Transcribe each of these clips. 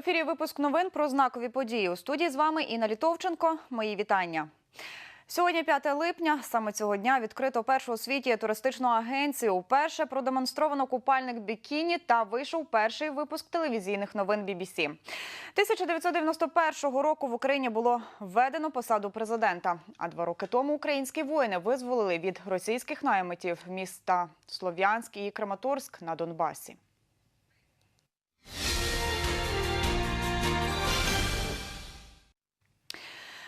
ефірі випуск новин про знакові події. У студії з вами Інна Літовченко. Мої вітання. Сьогодні 5 липня. Саме цього дня відкрито першу у світі туристичну агенцію. Уперше продемонстровано купальник бікіні та вийшов перший випуск телевізійних новин BBC. 1991 року в Україні було введено посаду президента. А два роки тому українські воїни визволили від російських наймитів міста Слов'янськ і Краматорськ на Донбасі.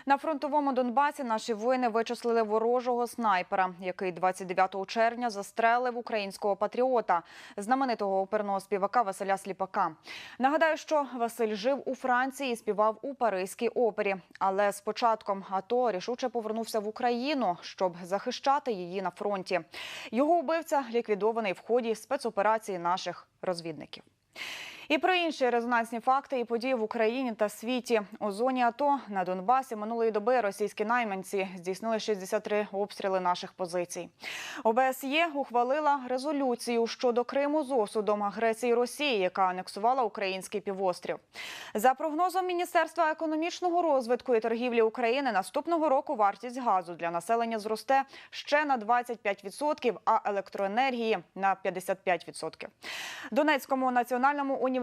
На фронтовому Донбасі наші воїни вичислили ворожого снайпера, який 29 червня застрелив українського патріота, знаменитого оперного співака Василя Сліпака. Нагадаю, що Василь жив у Франції і співав у Паризькій опері. Але з початком АТО рішуче повернувся в Україну, щоб захищати її на фронті. Його убивця ліквідований в ході спецоперації наших розвідників. І про інші резонансні факти і події в Україні та світі у зоні АТО на Донбасі минулої доби російські найманці здійснили 63 обстріли наших позицій. ОБСЄ ухвалила резолюцію щодо Криму з осудом агресії Росії, яка анексувала український півострів. За прогнозом Міністерства економічного розвитку і торгівлі України, наступного року вартість газу для населення зросте ще на 25%, а електроенергії на 55%. Донецькому національному університету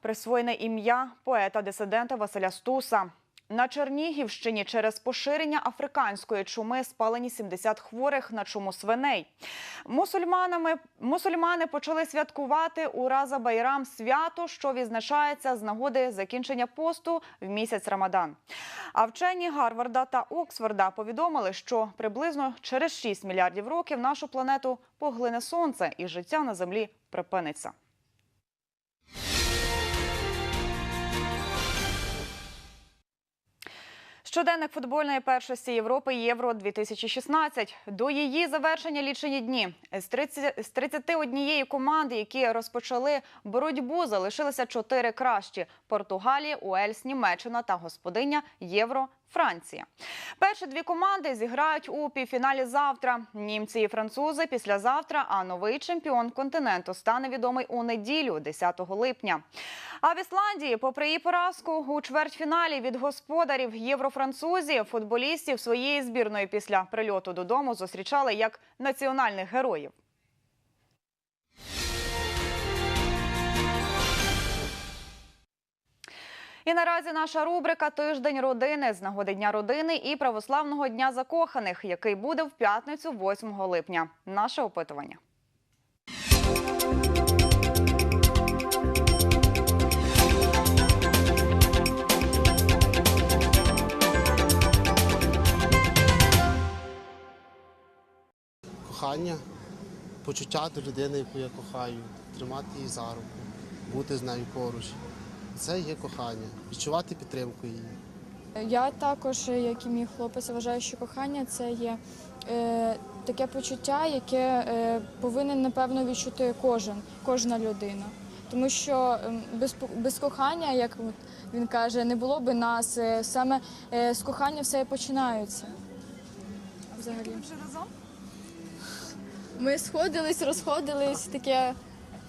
присвоєне ім'я поета-дисидента Василя Стуса. На Чернігівщині через поширення африканської чуми спалені 70 хворих на чуму свиней. Мусульманами мусульмани почали святкувати Ураза Байрам свято, що відзначається з нагоди закінчення посту в місяць Рамадан. А вчені Гарварда та Оксфорда повідомили, що приблизно через 6 мільярдів років нашу планету поглине сонце і життя на землі припиниться. Щоденник футбольної першості Європи Євро 2016 До її завершення лічені дні з 30, з 31 команди, які розпочали боротьбу, залишилися чотири кращі: Португалія, Уельс, Німеччина та господиня Євро. Франція. Перші дві команди зіграють у півфіналі завтра. Німці і французи післязавтра. А новий чемпіон континенту стане відомий у неділю, 10 липня. А в Ісландії, попри її поразку у чвертьфіналі від господарів єврофранцузів, футболістів своєї збірної після прильоту додому зустрічали як національних героїв. І наразі наша рубрика Тиждень родини з нагоди Дня родини і православного дня закоханих, який буде в п'ятницю, 8 липня. Наше опитування. Кохання, почуття до людини, яку я кохаю, тримати її за руку, бути з нею поруч. Це є кохання, відчувати підтримку її. Я також, як і мій хлопець, вважаю, що кохання це є е, таке почуття, яке е, повинен напевно відчути кожен, кожна людина. Тому що ем, без, по- без кохання, як він каже, не було би нас. Е, Саме е, з кохання все і починається. Взагалі. вже разом? Ми сходились, розходились, таке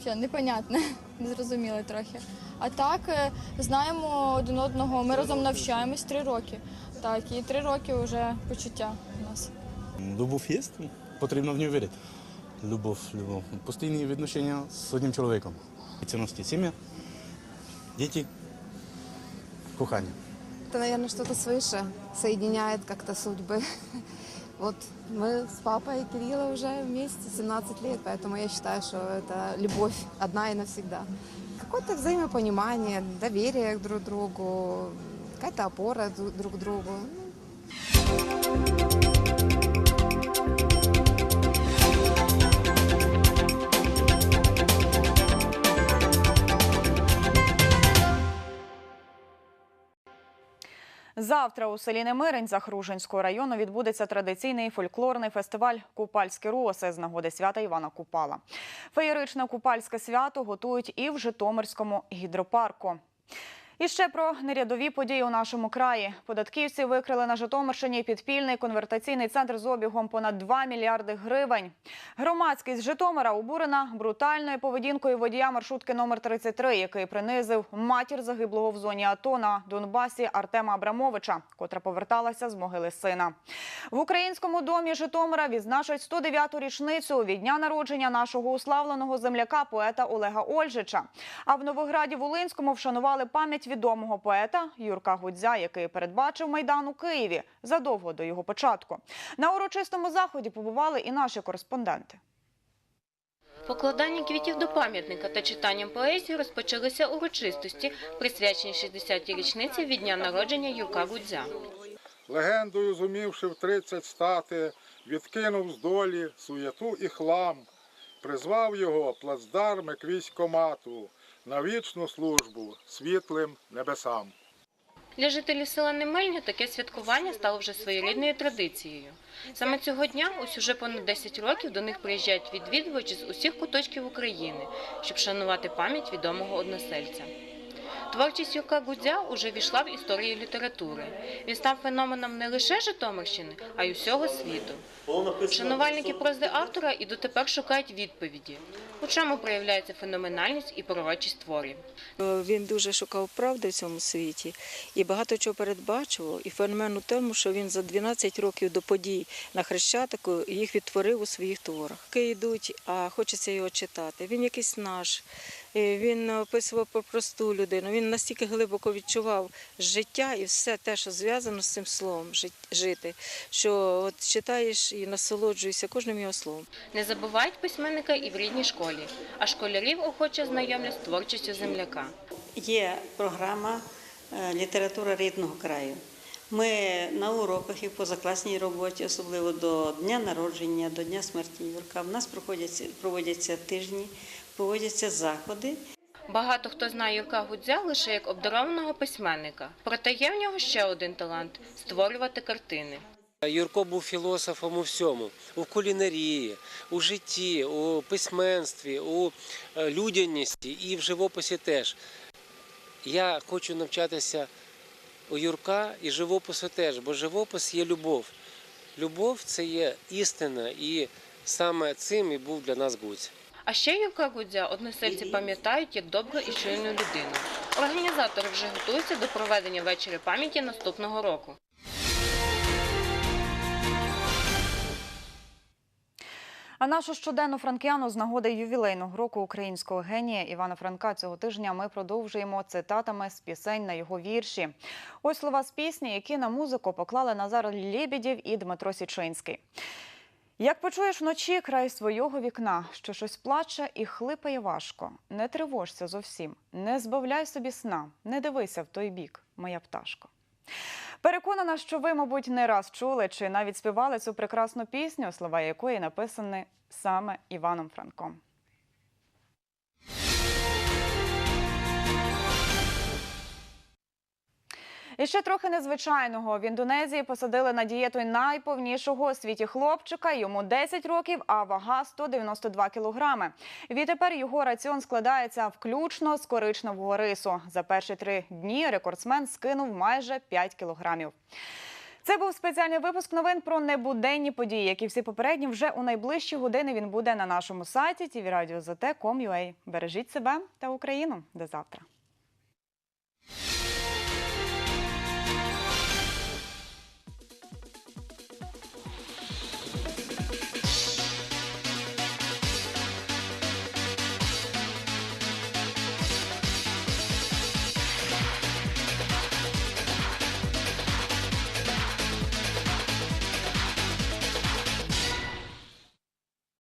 що непонятне, незрозуміле трохи. А так е, знаємо один одного. Ми разом навчаємось три роки. Так, і три роки вже почуття у нас. Любов є, потрібно в нього вірити. Любов, любов. Постійні відношення з одним чоловіком. Цінності сім'я, діти, кохання. Это, наверное, что-то свыше соединяет как-то судьбы. Вот мы с папой Кирилла уже вместе 17 лет, поэтому я считаю, что это любовь одна и навсегда. Какое-то взаимопонимание, доверие друг другу, какая-то опора друг друг другу. Завтра у селі Немирень Захруженського району відбудеться традиційний фольклорний фестиваль Купальські роси з нагоди свята Івана Купала. Феєричне купальське свято готують і в Житомирському гідропарку. І ще про нерядові події у нашому краї. Податківці викрили на Житомирщині підпільний конвертаційний центр з обігом понад 2 мільярди гривень. Громадськість Житомира обурена брутальною поведінкою водія маршрутки номер 33, який принизив матір загиблого в зоні АТО на Донбасі Артема Абрамовича, котра поверталася з могили сина. В українському домі Житомира відзначать 109-ту річницю від дня народження нашого уславленого земляка поета Олега Ольжича. А в Новограді Волинському вшанували пам'ять відомого поета Юрка Гудзя, який передбачив майдан у Києві задовго до його початку. На урочистому заході побували і наші кореспонденти. Покладання квітів до пам'ятника та читанням поезії розпочалися урочистості, присвячені 60-й річниці від дня народження Юрка Гудзя. Легендою зумівши в тридцять стати, відкинув з долі суєту і хлам, призвав його плацдарми к військомату на вічну службу світлим небесам. Для жителів села Немельня таке святкування стало вже своєрідною традицією. Саме цього дня, ось уже понад 10 років, до них приїжджають відвідувачі з усіх куточків України, щоб шанувати пам'ять відомого односельця. Творчість Юрка Гудзя уже війшла в історію літератури. Він став феноменом не лише Житомирщини, а й усього світу. Шанувальники прози автора і дотепер шукають відповіді, у чому проявляється феноменальність і пророчість творів. Він дуже шукав правди в цьому світі і багато чого передбачував. І феномен у тому, що він за 12 років до подій на Хрещатику їх відтворив у своїх творах. Йдуть, а хочеться його читати. Він якийсь наш. Він описував про просту людину. Він настільки глибоко відчував життя і все те, що зв'язано з цим словом жити, що от читаєш і насолоджуєшся кожним його словом. Не забувають письменника і в рідній школі, а школярів охоче знайомлять з творчістю земляка. Є програма е, література рідного краю. Ми на уроках і в позакласній роботі, особливо до дня народження, до дня смерті Юрка. В нас проводяться тижні, проводяться заходи. Багато хто знає Юрка Гудзя лише як обдарованого письменника. Проте є в нього ще один талант створювати картини. Юрко був філософом у всьому: у кулінарії, у житті, у письменстві, у е, людяності і в живописі теж. Я хочу навчатися у Юрка і живопису теж, бо живопис є любов. Любов це є істина, і саме цим і був для нас Гуць. А ще Юрка Гудзя односельці пам'ятають як добру і чуйну людину. Організатори вже готуються до проведення вечері пам'яті наступного року. А нашу щоденну франкіану з нагоди ювілейного року українського генія Івана Франка цього тижня ми продовжуємо цитатами з пісень на його вірші. Ось слова з пісні, які на музику поклали Назар Лєбідєв і Дмитро Січинський. Як почуєш вночі край свого вікна, що щось плаче і хлипає важко, не тривожся зовсім, не збавляй собі сна, не дивися в той бік, моя пташко. Переконана, що ви, мабуть, не раз чули чи навіть співали цю прекрасну пісню, слова якої написані саме Іваном Франком. І ще трохи незвичайного. В Індонезії посадили на дієту найповнішого у світі хлопчика. Йому 10 років, а вага 192 кілограми. Відтепер його раціон складається включно з коричневого рису. За перші три дні рекордсмен скинув майже 5 кілограмів. Це був спеціальний випуск новин про небуденні події, як і всі попередні. Вже у найближчі години він буде на нашому сайті tvradio.zt.com.ua. Бережіть себе та Україну. До завтра.